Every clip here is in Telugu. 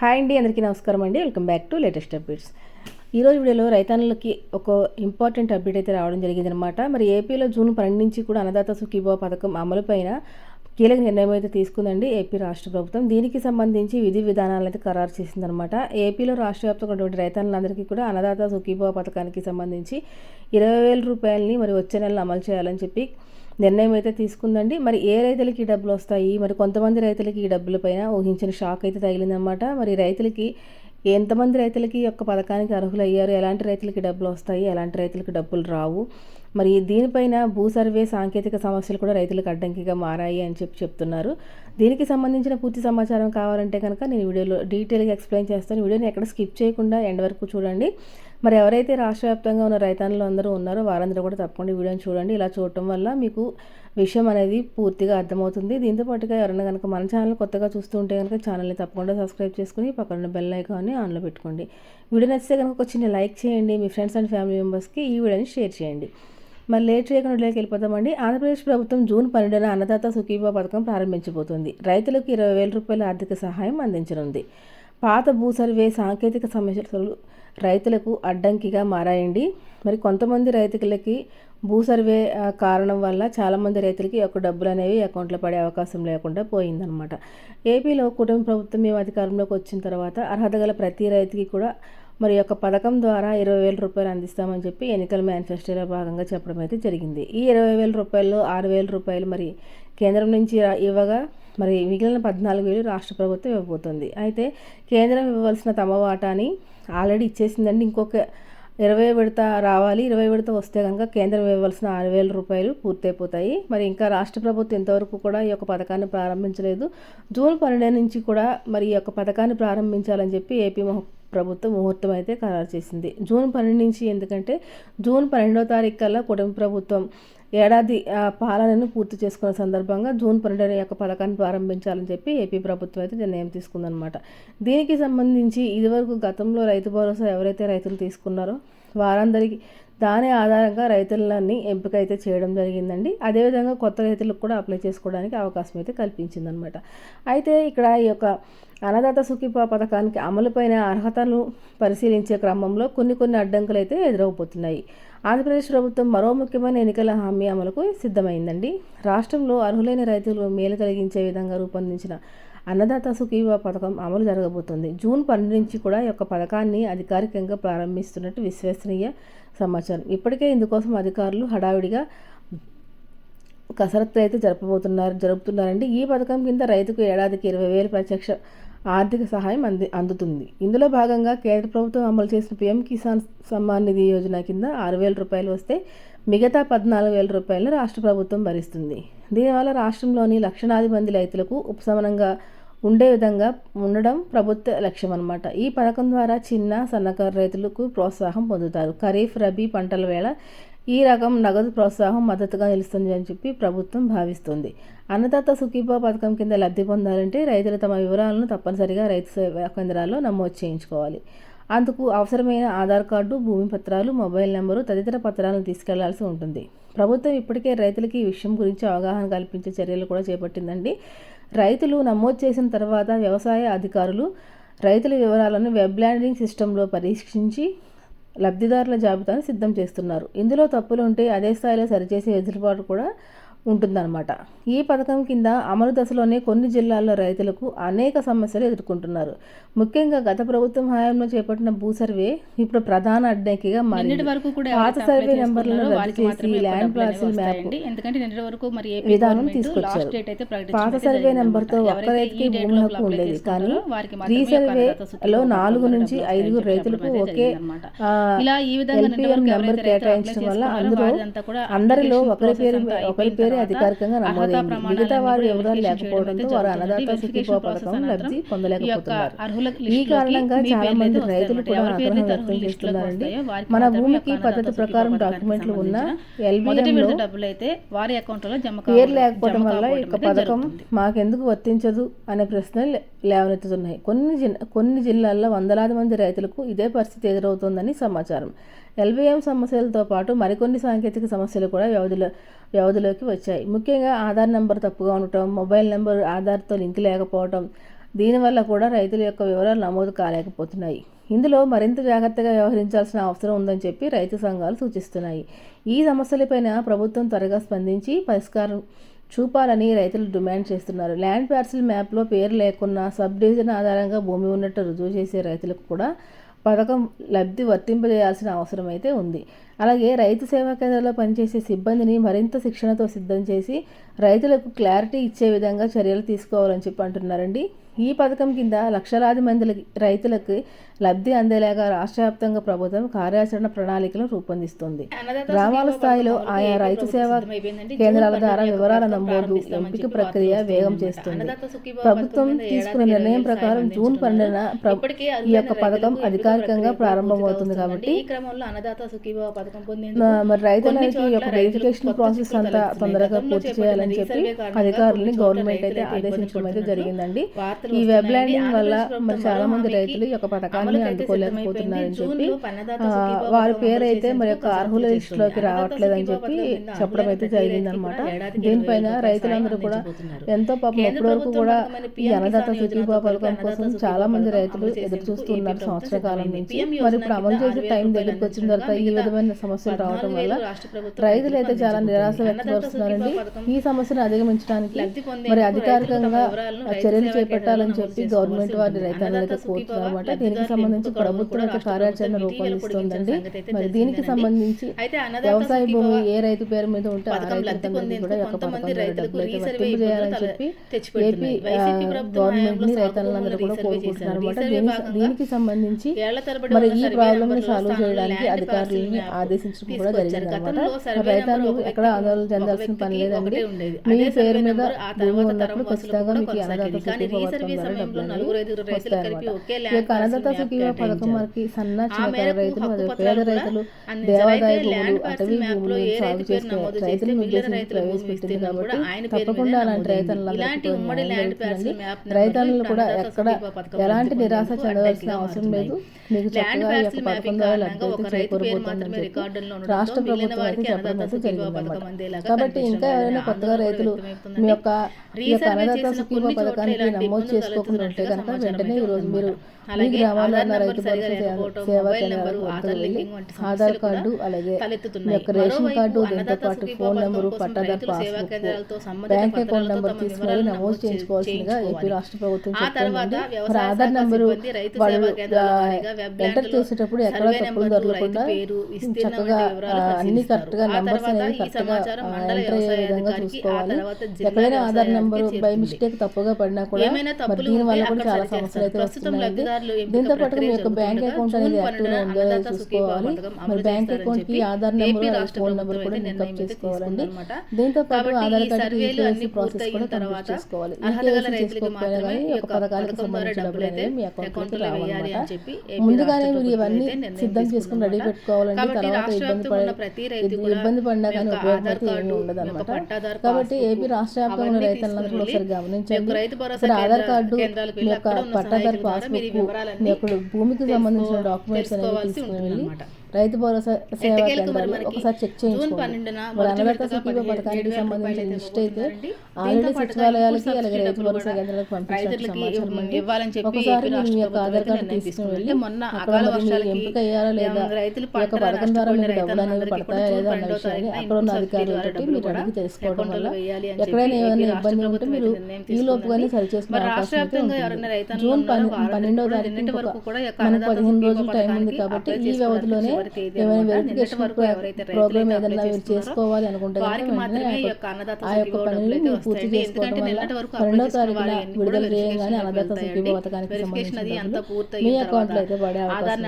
హాయ్ అండి అందరికీ నమస్కారం అండి. Welcome back to latest updates. ఈరోజు వీడియోలో రైతాన్నులకి ఒక ఇంపార్టెంట్ అప్డేట్ అయితే రావడం జరిగింది అనమాట మరి ఏపీలో జూన్ పన్నెండు నుంచి కూడా అన్నదాత సుఖీభావ పథకం అమలుపైన కీలక నిర్ణయం అయితే తీసుకుందండి ఏపీ రాష్ట్ర ప్రభుత్వం. దీనికి సంబంధించి విధి విధానాలు అయితే ఖరారు చేసిందనమాట ఏపీలో రాష్ట్ర వ్యాప్తంగా ఉన్నటువంటి రైతన్నులందరికీ కూడా అన్నదాత సుఖీభావ పథకానికి సంబంధించి ఇరవై వేల రూపాయలని మరి వచ్చే నెలలో అమలు చేయాలని చెప్పి నిర్ణయం అయితే తీసుకుందండి. మరి ఏ రైతులకి ఈ డబ్బులు వస్తాయి? మరి కొంతమంది రైతులకి ఈ డబ్బులపైన ఊహించిన షాక్ అయితే తగిలిందనమాట మరి రైతులకి ఎంతమంది రైతులకి ఈ యొక్క పథకానికి అర్హులయ్యారు? ఎలాంటి రైతులకి డబ్బులు వస్తాయి? ఎలాంటి రైతులకి డబ్బులు రావు? మరి దీనిపైన భూ సర్వే సాంకేతిక సమస్యలు కూడా రైతులకు అడ్డంకిగా మారాయి అని చెప్పి చెప్తున్నారు. దీనికి సంబంధించిన పూర్తి సమాచారం కావాలంటే కనుక నేను వీడియోలో డీటెయిల్గా ఎక్స్ప్లెయిన్ చేస్తాను. వీడియోని ఎక్కడ స్కిప్ చేయకుండా ఎండ్ వరకు చూడండి. మరి ఎవరైతే రాష్ట్ర వ్యాప్తంగా ఉన్న రైతాంగులు అందరూ ఉన్నారో వారందరూ కూడా తప్పకుండా వీడియోని చూడండి. ఇలా చూడటం వల్ల మీకు విషయం అనేది పూర్తిగా అర్థమవుతుంది. దీంతో పాటుగా ఎవరైనా కనుక మన ఛానల్ కొత్తగా చూస్తూ ఉంటే కనుక ఛానల్ని తప్పకుండా సబ్స్క్రైబ్ చేసుకుని పక్కన బెల్ ఐకాన్ని ఆన్లో పెట్టుకోండి. వీడియో నచ్చితే కనుక ఒక చిన్న లైక్ చేయండి. మీ ఫ్రెండ్స్ అండ్ ఫ్యామిలీ మెంబర్స్కి ఈ వీడియోని షేర్ చేయండి. మరి లేట్ చేయకుండా వీడియోకి వెళ్ళిపోతామండి. ఆంధ్రప్రదేశ్ ప్రభుత్వం జూన్ పన్నెండున అన్నదాత సుఖీభా పథకం ప్రారంభించబోతుంది. రైతులకు ఇరవై వేల రూపాయల ఆర్థిక సహాయం అందించనుంది. పాత భూ సర్వే సాంకేతిక సమస్యలు రైతులకు అడ్డంకిగా మారాయండి. మరి కొంతమంది రైతులకి భూసర్వే కారణం వల్ల చాలామంది రైతులకి యొక్క డబ్బులు అనేవి అకౌంట్లో పడే అవకాశం లేకుండా పోయిందనమాట ఏపీలో కుటుంబ ప్రభుత్వం మేము అధికారంలోకి వచ్చిన తర్వాత అర్హత గల ప్రతి రైతుకి కూడా మరి యొక్క పథకం ద్వారా ఇరవై వేల రూపాయలు అందిస్తామని చెప్పి ఎన్నికల మేనిఫెస్టోలో భాగంగా చెప్పడం అయితే జరిగింది. ఈ ఇరవై వేల రూపాయలు ఆరు వేల రూపాయలు మరి కేంద్రం నుంచి ఇవ్వగా మరి మిగిలిన పద్నాలుగు వేలు రాష్ట్ర ప్రభుత్వం ఇవ్వబోతుంది. అయితే కేంద్రం ఇవ్వవలసిన తమ వాటాని ఆల్రెడీ ఇచ్చేసిందండి. ఇంకొక ఇరవై విడత రావాలి. ఇరవై విడత వస్తే కనుక కేంద్రం ఇవ్వవలసిన ఆరు వేల రూపాయలు పూర్తయిపోతాయి. మరి ఇంకా రాష్ట్ర ప్రభుత్వం ఇంతవరకు కూడా ఈ యొక్క పథకాన్ని ప్రారంభించలేదు. జూన్ పన్నెండు నుంచి కూడా మరి ఈ యొక్క పథకాన్ని ప్రారంభించాలని చెప్పి ఏపీ ప్రభుత్వం ముహూర్తం అయితే ఖరారు చేసింది. జూన్ పన్నెండు నుంచి ఎందుకంటే జూన్ పన్నెండవ తారీఖు కల్లా కుటుంబ ప్రభుత్వం ఏడాది పాలనను పూర్తి చేసుకున్న సందర్భంగా జూన్ పన్నెండు యొక్క పథకాన్ని ప్రారంభించాలని చెప్పి ఏపీ ప్రభుత్వం అయితే నిర్ణయం తీసుకుందనమాట దీనికి సంబంధించి ఇదివరకు గతంలో రైతు భరోసా ఎవరైతే రైతులు తీసుకున్నారో వారందరికీ దాని ఆధారంగా రైతులన్నీ ఎంపిక అయితే చేయడం జరిగిందండి. అదేవిధంగా కొత్త రైతులకు కూడా అప్లై చేసుకోవడానికి అవకాశం అయితే కల్పించిందనమాట అయితే ఇక్కడ ఈ యొక్క అన్నదాత సుఖీపా పథకానికి అమలుపైన అర్హతను పరిశీలించే క్రమంలో కొన్ని కొన్ని అడ్డంకులు అయితే ఎదురవబోతున్నాయి. ఆంధ్రప్రదేశ్ ప్రభుత్వం మరో ముఖ్యమైన ఎన్నికల హామీ అమలుకు సిద్ధమైందండి. రాష్ట్రంలో అర్హులైన రైతులు మేలు కలిగించే విధంగా రూపొందించిన అన్నదాత సుఖీవా పథకం అమలు జరగబోతుంది. జూన్ పన్నెండు నుంచి కూడా ఈ యొక్క పథకాన్ని అధికారికంగా ప్రారంభిస్తున్నట్టు విశ్వసనీయ సమాచారం. ఇప్పటికే ఇందుకోసం అధికారులు హడావిడిగా కసరత్తు అయితే జరపబోతున్నారు జరుపుతున్నారండి. ఈ పథకం కింద రైతుకు ఏడాదికి ఇరవై వేలు ప్రత్యక్ష ఆర్థిక సహాయం అంది అందుతుంది. ఇందులో భాగంగా కేంద్ర ప్రభుత్వం అమలు చేసిన పీఎం కిసాన్ సమ్మాన్ నిధి యోజన కింద ఆరు వేల రూపాయలు వస్తే మిగతా పద్నాలుగు వేల రూపాయలను రాష్ట్ర ప్రభుత్వం భరిస్తుంది. దీనివల్ల రాష్ట్రంలోని లక్షలాది మంది రైతులకు ఉపశమనంగా ఉండే విధంగా ఉండడం ప్రభుత్వ లక్ష్యం అనమాట ఈ పథకం ద్వారా చిన్న సన్నకారు రైతులకు ప్రోత్సాహం పొందుతారు. ఖరీఫ్ రబీ పంటల వేళ ఈ రకం నగదు ప్రోత్సాహం మద్దతుగా నిలుస్తుంది అని చెప్పి ప్రభుత్వం భావిస్తుంది. అన్నదాత సుఖీభా పథకం కింద లబ్ధి పొందాలంటే రైతులు తమ వివరాలను తప్పనిసరిగా రైతు సేవా కేంద్రాల్లో నమోదు చేయించుకోవాలి. అందుకు అవసరమైన ఆధార్ కార్డు భూమి పత్రాలు మొబైల్ నెంబరు తదితర పత్రాలను తీసుకెళ్ళాల్సి ఉంటుంది. ప్రభుత్వం ఇప్పటికే రైతులకి ఈ విషయం గురించి అవగాహన కల్పించే చర్యలు కూడా చేపట్టిందండి. రైతులు నమోదు చేసిన తర్వాత వ్యవసాయ అధికారులు రైతుల వివరాలను వెబ్ ల్యాండింగ్ సిస్టంలో పరీక్షించి లబ్ధిదారుల జాబితాను సిద్ధం చేస్తున్నారు. ఇందులో తప్పులు ఉంటే అదే స్థాయిలో సరిచేసే వెసులుబాటు కూడా ఉంటుందన్నమాట. ఈ పథకం కింద అమలు దశలోనే కొన్ని జిల్లాల్లో రైతులకు అనేక సమస్యలు ఎదుర్కొంటున్నారు. ముఖ్యంగా గత ప్రభుత్వం హయాంలో చేపట్టిన భూ సర్వే ఇప్పుడు ప్రధాన అడ్డంకిగా మారింది. పాత సర్వే నెంబర్లను రద్దు చేసి ల్యాండ్ పార్సిల్ మ్యాప్ విధానం తీసుకొచ్చారు. పాత సర్వే నెంబర్తో ఒక్క రైతుకి భూమి హక్కు ఉండేది. కానీ ఈ సర్వేలో నాలుగు నుంచి ఐదుగురు రైతులకు ఒకే ఎల్పిఎం నెంబర్ కేటాయించడం వల్ల అందులో అందరిలో ఒకరి పేరు ఒకరి పేరు అధికారికంగా నమోదైంది మిగతా వారి వివరాలు లేకపోవడంతో వారు అన్నదాత సుఖీపో పథకం లబ్ధి పొందలేకపోతున్నారు. ఈ కారణంగా చాలా మంది రైతులు కూడా ఆగ్రహం వ్యక్తం చేస్తున్నారండి. మన భూమికి పద్ధతి ప్రకారం డాక్యుమెంట్లు ఉన్న ఎల్బిఎంలో వారి అకౌంట్లో పేరు లేకపోవడం వల్ల ఈ పథకం మాకెందుకు వర్తించదు అనే ప్రశ్నలు లేవనెత్తుతున్నాయి కొన్ని కొన్ని జిల్లాల్లో వందలాది మంది రైతులకు ఇదే పరిస్థితి ఎదురవుతోందని సమాచారం. ఎల్బిఎం సమస్యలతో పాటు మరికొన్ని సాంకేతిక సమస్యలు కూడా వ్యవధిలో వ్యవధిలోకి వచ్చాయి. ముఖ్యంగా ఆధార్ నెంబర్ తప్పుగా ఉండటం మొబైల్ నెంబర్ ఆధార్తో లింక్ లేకపోవటం దీనివల్ల కూడా రైతుల యొక్క వివరాలు నమోదు కాలేకపోతున్నాయి. ఇందులో మరింత జాగ్రత్తగా వ్యవహరించాల్సిన అవసరం ఉందని చెప్పి రైతు సంఘాలు సూచిస్తున్నాయి. ఈ సమస్యలపైన ప్రభుత్వం త్వరగా స్పందించి పరిష్కారం చూపాలని రైతులు డిమాండ్ చేస్తున్నారు. ల్యాండ్ పార్సిల్ మ్యాప్లో పేరు లేకున్నా సబ్ డివిజన్ ఆధారంగా భూమి ఉన్నట్టు రుజువు చేసే రైతులకు కూడా పథకం లబ్ధి వర్తింపజేయాల్సిన అవసరం అయితే ఉంది. అలాగే రైతు సేవా కేంద్రాల్లో పనిచేసే సిబ్బందిని మరింత శిక్షణతో సిద్ధం చేసి రైతులకు క్లారిటీ ఇచ్చే విధంగా చర్యలు తీసుకోవాలని చెప్పి అంటున్నారండి. ఈ పథకం కింద లక్షలాది మంది రైతులకి లబ్ధి అందేలాగా రాష్ట్ర వ్యాప్తంగా ప్రభుత్వం కార్యాచరణ ప్రణాళికలు రూపొందిస్తుంది. గ్రామాల స్థాయిలో ఆయా రైతు సేవా కేంద్రాల ద్వారా వివరాల నమోదు ఎంపిక ప్రక్రియ వేగం చేస్తుంది. ప్రభుత్వం తీసుకున్న నిర్ణయం ప్రకారం జూన్ పన్నెండున ఈ యొక్క పథకం అధికారికంగా ప్రారంభమవుతుంది కాబట్టి మరి రైతులకి ఈ యొక్క వెరిఫికేషన్ ప్రాసెస్ అంతా తొందరగా పూర్తి చేయాలని చెప్పి అధికారులని గవర్నమెంట్ అయితే ఆదేశించడం అయితే జరిగిందండి. ఈ వెబ్ ల్యాండింగ్ వల్ల మరి చాలా మంది రైతులు ఈ యొక్క పథకాన్ని అందుకోలేకపోతున్నారని చెప్పి వారి పేరు అయితే మరి యొక్క అర్హుల లిస్టులోకి రావట్లేదని చెప్పి చెప్పడం అయితే జరిగిందనమాట దీనిపైన రైతులందరూ కూడా ఎంతో పాపం ఎప్పటి వరకు కూడా ఈ అన్నదాత సుఖీభా పథకం కోసం చాలా మంది రైతులు ఎదురు చూస్తున్నారు సంవత్సర కాలం నుంచి మరి ఇప్పుడు అమలు చేసే టైం దగ్గరికి వచ్చిన తర్వాత ఈ విధమైన సమస్యలు రావడం వల్ల రైతులు అయితే చాలా నిరాశ వ్యక్తపరుస్తున్నారండి ఈ సమస్యను అధిగమించడానికి మరి అధికారికంగా చర్యలు చేపట్టాలని చెప్పి గవర్నమెంట్ వారి రైతాంగాలైతే కోరుతున్నారు దీనికి సంబంధించి ప్రభుత్వం కార్యాచరణ రూపొందిస్తుందండి. మరి దీనికి సంబంధించి వ్యవసాయ భూమి ఏ రైతు పేరు మీద ఉంటే ఆ రైతులందరికీ కూడా యొక్క చేయాలని చెప్పి ఏపీ గవర్నమెంట్ని రైతులందరూ కూడా కోరుకుంటున్నారు. అనమాట దీనికి సంబంధించి మరి ఈ ప్రాబ్లమ్ని సాల్వ్ చేయడానికి అధికారులని ఆదేశించడం కూడా జరిగింది అనమాట రైతాలు ఎక్కడ ఆందోళన చెందాల్సిన పని లేదండి. మీ పేరు మీద భూమి ఉన్నప్పుడు ఖచ్చితంగా మీకు డబ్బులు వస్తాయన్నమాట యొక్క అన్నదాత పథకం మనకి సన్న చిన్నకారు రైతులు పేద రైతులు దేవాదాయ భూములు అటవీ భూములు సాగు చేసే రైతులను ఉద్దేశించి ప్రవేశపెట్టింది కాబట్టి తప్పకుండా అలాంటి జరుగుతుందండి రైతులను కూడా ఎక్కడ ఎలాంటి నిరాశ చెందవలసిన అవసరం లేదు. మీకు చక్కగా ఈ యొక్క పథకం ద్వారా లబ్ధి చేకూరబోతుందని చెప్పి రాష్ట్ర ప్రభుత్వం అయితే చెప్పడం అయితే జరిగిందన్నమాట. కాబట్టి ఇంకా ఎవరైనా కొత్తగా రైతులు మీ యొక్క ఈ యొక్క అన్నదాత సుఖీభ పథకానికి నమోదు చేసుకోకుండా ఉంటే కనుక వెంటనే ఈరోజు మీరు మీ గ్రామాల్లో ఉన్న రైతు భరోసా సేవా కేంద్రాలకు వెళ్ళి ఆధార్ కార్డు అలాగే యొక్క రేషన్ కార్డు దీంతో పాటు ఫోన్ నెంబరు పట్టాదారు పాస్బుక్ బ్యాంక్ అకౌంట్ నెంబర్ తీసుకుని నమోదు చేయించుకోవాల్సిందిగా ఏపీ రాష్ట్ర ప్రభుత్వం చెప్తుందండి మరి ఆధార్ నెంబరు వాళ్ళు ఎంటర్ చేసేటప్పుడు ఎక్కడ తప్పులు దొరకకుండా చక్కగా అన్ని కరెక్ట్గా నెంబర్స్ అనేవి కరెక్ట్గా ఎంటర్ అయ్యే విధంగా చూసుకోవాలి. ఎక్కడైనా ఆధార్ నెంబర్ బై మిస్టేక్ తప్పుగా పడినా కూడా మరి దీని వల్ల కూడా చాలా సమస్యలు అయితే దీంతో మీ యొక్క బ్యాంక్ అకౌంట్ అనేది యాక్టివ్ ఉందో చూసుకోవాలి. మరి బ్యాంక్ అకౌంట్కి ఆధార్ నెంబర్ ఫోన్ నెంబర్ కూడా లింక్అప్ చేసుకోవాలండి దీంతో పాటు ఆధార్ కార్డు కేవైసీ ప్రాసెస్ కూడా కంప్లీట్ చేసుకోవాలి. కేవైసీ చేసుకోకపోయినా కానీ యొక్క పథకాలకు సంబంధించిన డబ్బులు అనేవి మీ అకౌంట్ రావాలన్నమాట ముందుగానే మీరు ఇవన్నీ సిద్ధం చేసుకుని రెడీ పెట్టుకోవాలండి తర్వాత ఇబ్బంది పడే ఇబ్బంది పడినా కానీ ఉపయోగం అయితే ఏమీ ఉండదు అనమాట కాబట్టి ఏపీ రాష్ట్ర వ్యాప్తంగా రైతులందరూ ఒకసారి గమనించండి ఆధార్ కార్డు మీ యొక్క పట్టాదారు పాస్బుక్ మీ యొక్క భూమికి సంబంధించిన డాక్యుమెంట్స్ అనేవి తీసుకుని వెళ్ళి రైతు భరోసా సేవా కేంద్రాలు ఒకసారి చెక్ చేయించుకోండి. మరి పథకానికి సంబంధించిన లిస్ట్ అయితే ఆల్రెడీ సచివాలయాలకి అలాగే రైతు భరోసా కేంద్రాలకు పంపించారు. సమాచారం ఒకసారి మీరు మీ యొక్క ఆధార్ కార్డు తీసుకుని వెళ్ళి అక్కడ మరి మీరు ఎంపిక అయ్యారా లేదా ఈ యొక్క పథకం ద్వారా మీకు డబ్బులు అనేవి పడతాయా లేదా అన్న విషయాన్ని అక్కడ ఉన్న అధికారులతో మీరు అడిగి తెలుసుకోవడం వల్ల ఎక్కడైనా ఏమైనా ఇబ్బంది ఉంటే మీరు ఈ లోపుగానే సరి చేసుకునే అవకాశం అయితే ఉంటుంది. జూన్ పన్నెండవ తారీఖు మనకు పదిహేను రోజులు టైం ఉంది కాబట్టి ఈ వ్యవధిలోనే వెరిఫికేషన్ ప్రోగ్రామ్ ఏదైనా మీరు చేసుకోవాలి అనుకుంటే ఆ యొక్క పనిని మీరు పూర్తి చేసుకోవడం వల్ల రెండో తారీఖున విడుదల చేయగానే అన్నదాత సుఖీభ పథకానికి సంబంధించిన మీ అకౌంట్లో అయితే పడే అవకాశం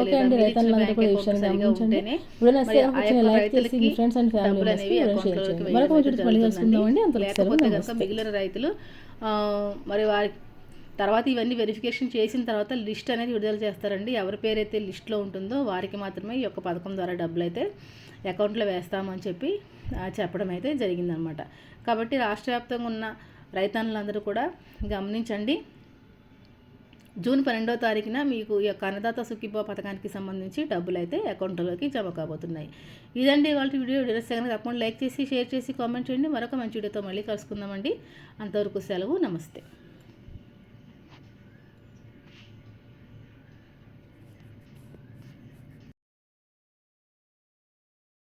ఓకే అండి రైతులందరూ కూడా ఈ విషయాన్ని గమనించండి. ఇప్పుడు నచ్చితే లైక్ చేసి మీ ఫ్రెండ్స్ అండ్ ఫ్యామిలీ మెంబర్స్కి షేర్ చేయండి. మరొక మంచి మళ్ళీ కలుసుకుందామండి అంత మిగిలిన రైతులు మరి వారి తర్వాత ఇవన్నీ వెరిఫికేషన్ చేసిన తర్వాత లిస్ట్ అనేది విడుదల చేస్తారండి. ఎవరి పేరైతే లిస్ట్లో ఉంటుందో వారికి మాత్రమే ఈ యొక్క పథకం ద్వారా డబ్బులు అయితే అకౌంట్లో వేస్తామని చెప్పి చెప్పడం అయితే జరిగిందనమాట. కాబట్టి రాష్ట్ర వ్యాప్తంగా ఉన్న రైతన్నులందరూ కూడా గమనించండి. జూన్ పన్నెండవ తారీఖున మీకు ఈ యొక్క అన్నదాత సుఖీభా పథకానికి సంబంధించి డబ్బులు అయితే అకౌంట్లోకి జమ కాబోతున్నాయి. ఇదండి వాళ్ళ వీడియో. వీడియోస్ కనుక తప్పకుండా లైక్ చేసి షేర్ చేసి కామెంట్ చేయండి. మరొక మంచి వీడియోతో మళ్ళీ కలుసుకుందామండి. అంతవరకు సెలవు. నమస్తే.